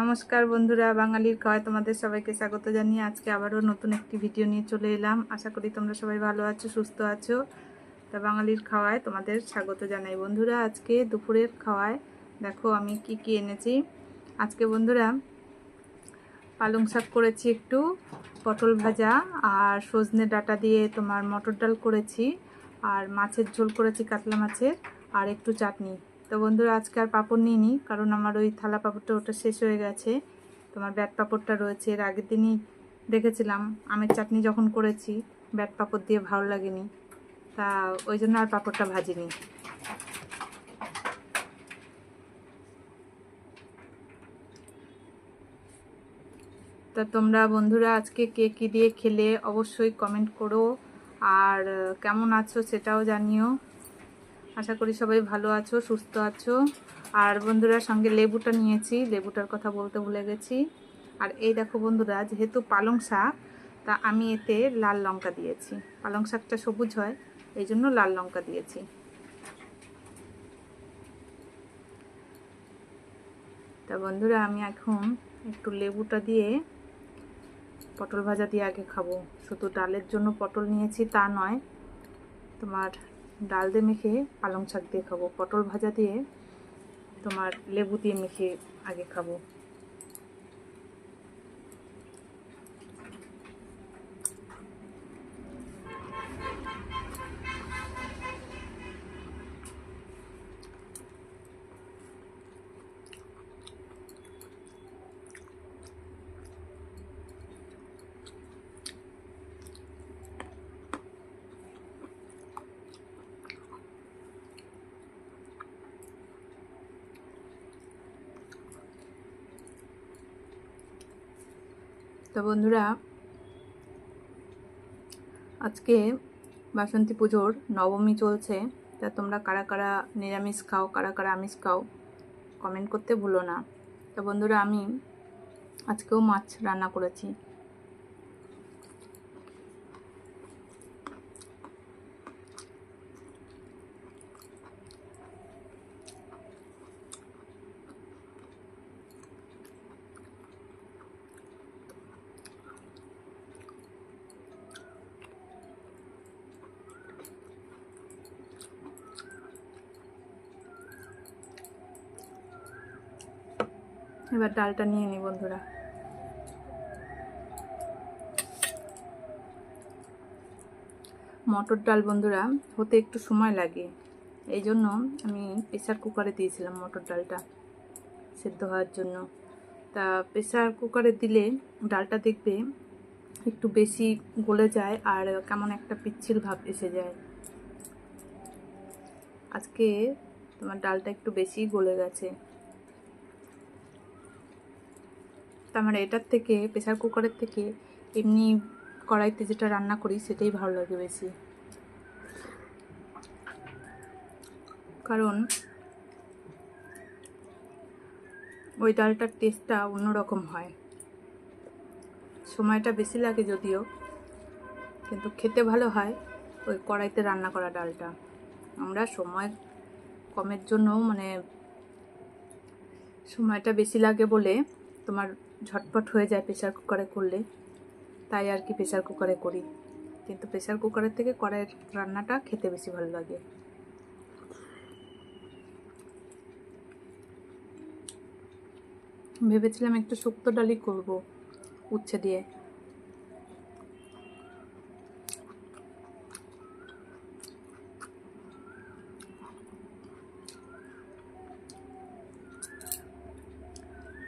নমস্কার বন্ধুরা, বাঙালির খাওয়ায় তোমাদের সবাইকে স্বাগত জানিয়ে আজকে আবারও নতুন একটি ভিডিও নিয়ে চলে এলাম। আশা করি তোমরা সবাই ভালো আছো, সুস্থ আছো। তা বাঙালির খাওয়ায় তোমাদের স্বাগত জানাই। বন্ধুরা, আজকে দুপুরের খাওয়ায় দেখো আমি কি কি এনেছি। আজকে বন্ধুরা পালং শাক করেছি একটু, পটল ভাজা আর সজনে ডাটা দিয়ে তোমার মটর ডাল করেছি, আর মাছের ঝোল করেছি কাতলা মাছের, আর একটু চাটনি। তো বন্ধুরা, আজকে আর পাঁপড় নিইনি, কারণ আমার ওই থালা পাঁপড়টা ওটা শেষ হয়ে গেছে। তোমার ব্যাট পাঁপড়টা রয়েছে, এর আগের দিনই দেখেছিলাম। আমের চাটনি যখন করেছি, ব্যাট পাপড় দিয়ে ভালো লাগেনি। তা ওই জন্য আর পাঁপড়টা ভাজিনি। তা তোমরা বন্ধুরা, আজকে কে কী দিয়ে খেলে অবশ্যই কমেন্ট করো। আর কেমন আছো সেটাও জানিও। আশা করি সবাই ভালো আছো, সুস্থ আছো। আর বন্ধুরা, সঙ্গে লেবুটা নিয়েছি। লেবুটার কথা বলতে ভুলে গেছি। আর এই দেখো বন্ধুরা, যেহেতু পালং শাক, তা আমি এতে লাল লঙ্কা দিয়েছি। পালং শাকটা সবুজ হয়, এই জন্য লাল লঙ্কা দিয়েছি। তা বন্ধুরা, আমি এখন একটু লেবুটা দিয়ে পটল ভাজা দিয়ে আগে খাব। শুধু ডালের জন্য পটল নিয়েছি তা নয়, তোমার ডাল দিয়ে মেখে পালং শাক দিয়ে খাব, পটল ভাজা দিয়ে তোমার লেবু দিয়ে মেখে আগে খাব। তো বন্ধুরা, আজকে বাসন্তী পুজোর নবমী চলছে। তা তোমরা কারা কারা নিরামিষ খাও, কারা কারা আমিষ খাও কমেন্ট করতে ভুলো না। তো বন্ধুরা, আমি আজকেও মাছ রান্না করেছি। এবার ডালটা নিয়ে নিই বন্ধুরা। মটর ডাল বন্ধুরা, হতে একটু সময় লাগে। এই জন্য আমি প্রেসার কুকারে দিয়েছিলাম মটর ডালটা সেদ্ধ হওয়ার জন্য। তা প্রেসার কুকারে দিলে ডালটা দেখবে একটু বেশি গলে যায় আর কেমন একটা পিচ্ছিল ভাব এসে যায়। আজকে তোমার ডালটা একটু বেশি গলে গেছে। তার মানে এটার থেকে প্রেশার কুকারের থেকে এমনি কড়াইতে যেটা রান্না করি সেটাই ভালো লাগে বেশি। কারণ ওই ডালটার টেস্টটা অন্যরকম হয়। সময়টা বেশি লাগে যদিও, কিন্তু খেতে ভালো হয় ওই কড়াইতে রান্না করা ডালটা। আমরা সময় কমের জন্য মানে সময়টা বেশি লাগে বলে তোমার ঝটপট হয়ে যায় প্রেশার কুকারে করলে, তাই আর কি প্রেশার কুকারে করি। কিন্তু প্রেশার কুকারের থেকে কড়াইয়ের রান্নাটা খেতে বেশি ভালো লাগে। ভেবেছিলাম একটু শুক্তো ডালি করব উচ্ছে দিয়ে।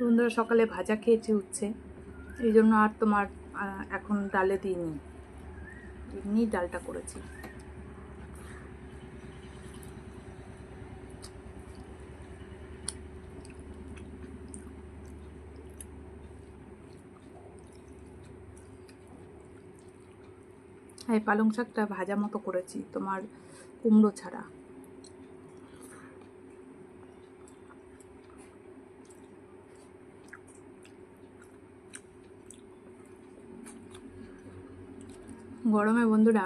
বন্ধুরা সকালে ভাজা খেয়েছি উঠছে এই জন্য আর তোমার এখন ডালে দিইনি। এমনি ডালটা করেছি। হ্যাঁ পালং শাকটা ভাজা মতো করেছি, তোমার কুমড়ো ছাড়া। গরমে বন্ধুরা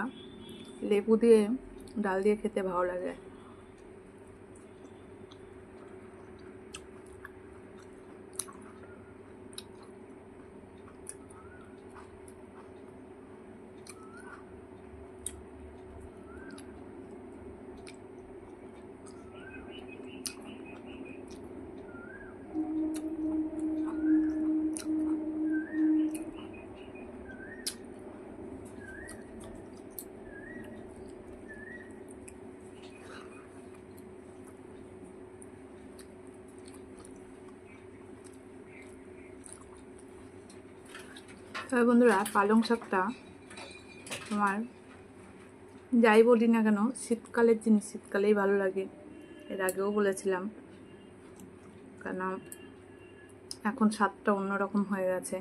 লেবু দিয়ে ডাল দিয়ে খেতে ভালো লাগে। তবে বন্ধুরা, পালং শাকটা। আমার যাই বলি না কেন, শীতকালের জিনিস, শীতকালেই ভালো লাগে। এর আগেও বলেছিলাম। কেন, এখন স্বাদটা অন্যরকম হয়ে গেছে।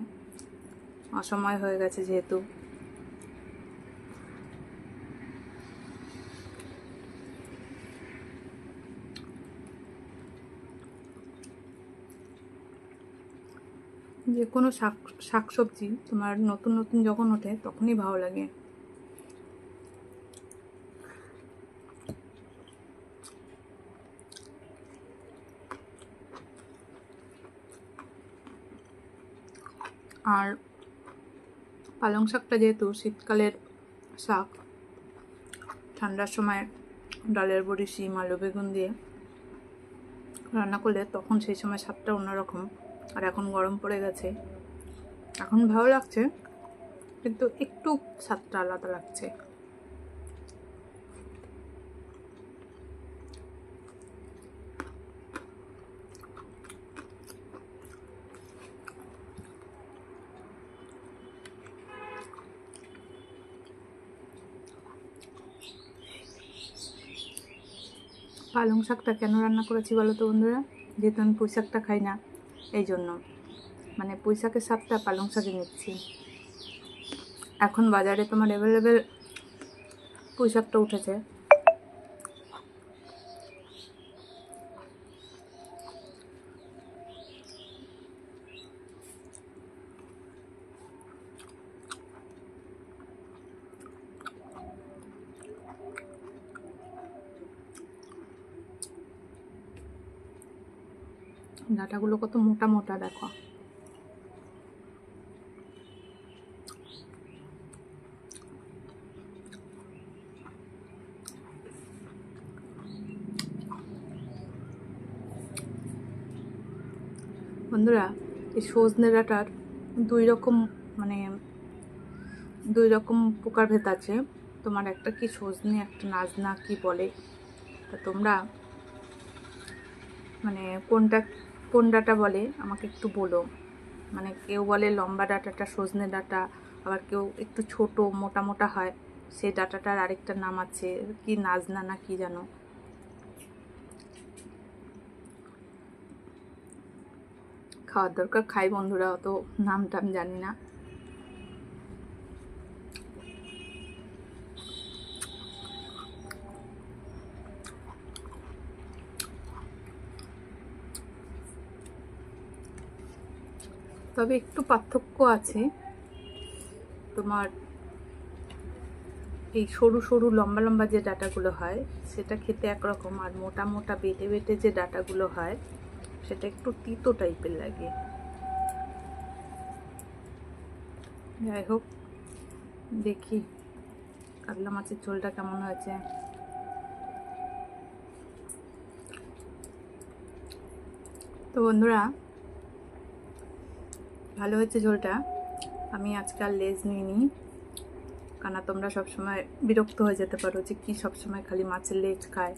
অসময় হয়ে গেছে যেহেতু। যে কোনো শাক, শাকসবজি তোমার নতুন নতুন যখন ওঠে, তখনই ভালো লাগে। আর পালং শাকটা যেহেতু শীতকালের শাক, ঠান্ডার সময় ডালের বড়ি, শিম, আলু, বেগুন দিয়ে রান্না করলে তখন সেই সময় স্বাদটা অন্যরকম। আর এখন গরম পড়ে গেছে। এখন ভালো লাগছে, কিন্তু একটু স্বাদটা আলাদা লাগছে। পালং শাকটা কেন রান্না করেছি বলো তো বন্ধুরা? যেহেতু আমি পুঁই শাকটা খাই না। এই জন্য মানে পুঁই শাকের পালং শাকে নিচ্ছি। এখন বাজারে তোমার অ্যাভেলেবেল পুঁই শাকটা উঠেছে। ডাটাগুলো কত মোটা মোটা, দেখো। বন্ধুরা, এই সজনে ডাঁটার দুই রকম মানে দুই রকম প্রকারভেদ আছে। তোমার একটা কি সজনে, একটা নাজনা, কি বলে? তা তোমরা মানে কোনটা কোন ডাটা বলে, আমাকে একটু বলো। মানে কেউ বলে লম্বা ডাটাটা, সজনে ডাটা, আবার কেউ একটু ছোট, মোটা মোটা হয়, সেই ডাটাটার আরেকটা নাম আছে, কি নাজনা না কি জানো? খাওয়ার দরকার, খাই বন্ধুরা, অত নাম টাম জানি না। তবে একটু পার্থক্য আছে। তোমার এই সরু সরু লম্বা লম্বা যে ডাটাগুলো হয়, সেটা খেতে একরকম আর মোটা মোটা বেটে বেটে যে ডাটাগুলো হয়, সেটা একটু তিতো টাইপের লাগে। যাই হোক, দেখি কাতলা মাছের ঝোলটা কেমন হয়েছে। তো বন্ধুরা ভালো হয়েছে ঝোলটা। আমি আজকাল লেজ নিইনি। কেন তোমরা সবসময় বিরক্ত হয়ে যেতে পারো যে কী সবসময় খালি মাছের লেজ খায়।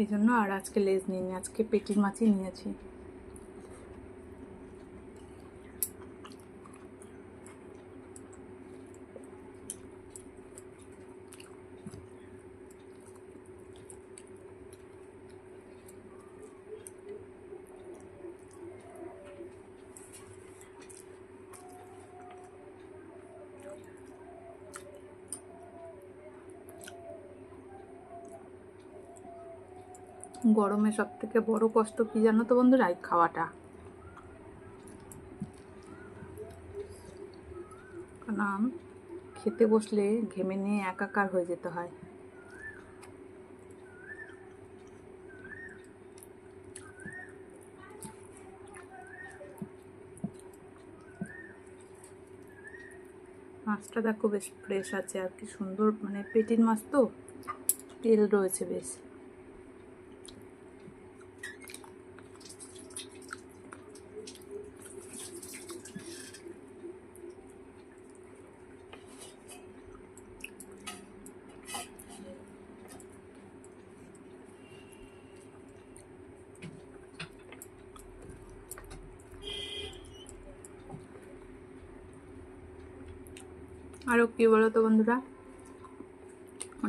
এই জন্য আর আজকে লেজ নিইনি, আজকে পেটির মাছই নিয়েছি। গরমে সব থেকে বড় কষ্ট কি জানো তো বন্ধুরা? এই খাওয়াটা। কারণ খেতে বসলে ঘেমে নিয়ে একাকার হয়ে যেতে হয়। মাছটা দেখো বেশ ফ্রেশ আছে, আর কি সুন্দর মানে পেটির মাছ তো? তেল রয়েছে বেশ। আরও কী বলো তো বন্ধুরা?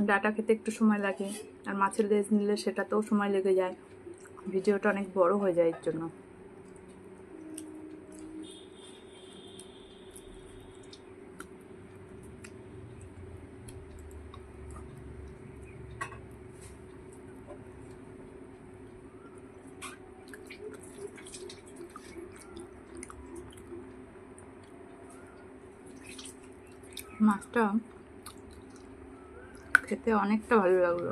ডাটা খেতে একটু সময় লাগে, আর মাছের লেজ নিলে সেটাতেও সময় লেগে যায়। ভিডিওটা অনেক বড় হয়ে যায় এর জন্য। মাছটা খেতে অনেকটা ভালো লাগল।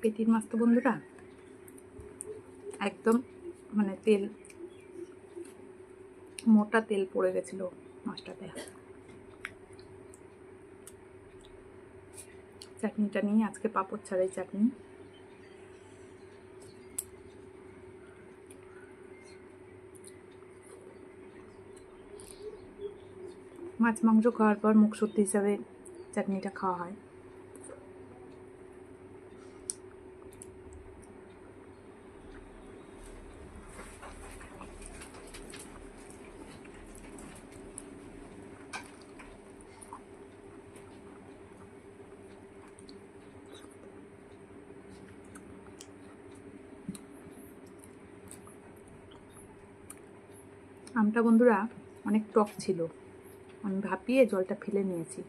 পেটির মাছ তো বন্ধুরা, একদম মানে তেল, মোটা তেল পড়ে গেছিল মাছটাতে। চাটনিটা নিয়ে আজকে পাপড় ছাড়াই চাটনি। মাছ মাংস খাওয়ার পর মুখ সত্যি হিসাবে চাটনিটা খাওয়া হয়। আমটা বন্ধুরা অনেক টক ছিল। আমি ভাপিয়ে জলটা ফেলে নিয়েছি।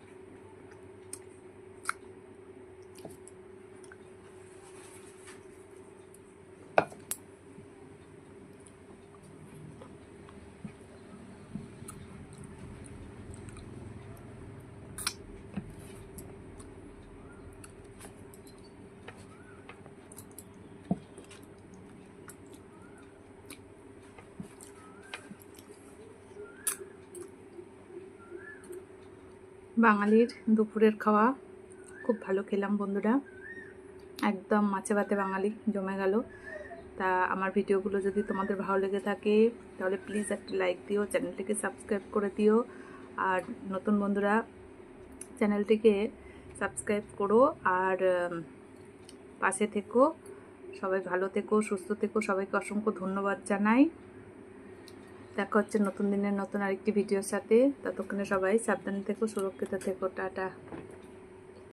বাঙালির দুপুরের খাওয়া। খুব ভালো খেলাম বন্ধুরা। একদম মাছে ভাতে বাঙালি জমে গেল। তা আমার ভিডিওগুলো যদি তোমাদের ভালো লেগে থাকে, তাহলে প্লিজ একটা লাইক দিও চ্যানেলটিকে সাবস্ক্রাইব করে দিও। আর নতুন বন্ধুরা চ্যানেলটিকে সাবস্ক্রাইব করো। আর পাশে থেকো। সবাই ভালো থেকো, সুস্থ থেকো। সবাইকে অসংখ্য ধন্যবাদ জানাই। দেখা হচ্ছে নতুন দিনের নতুন আরেকটি ভিডিওর সাথে। ততক্ষণে সবাই সাবধানে থেকো, সুরক্ষিত থেকো, টাটা।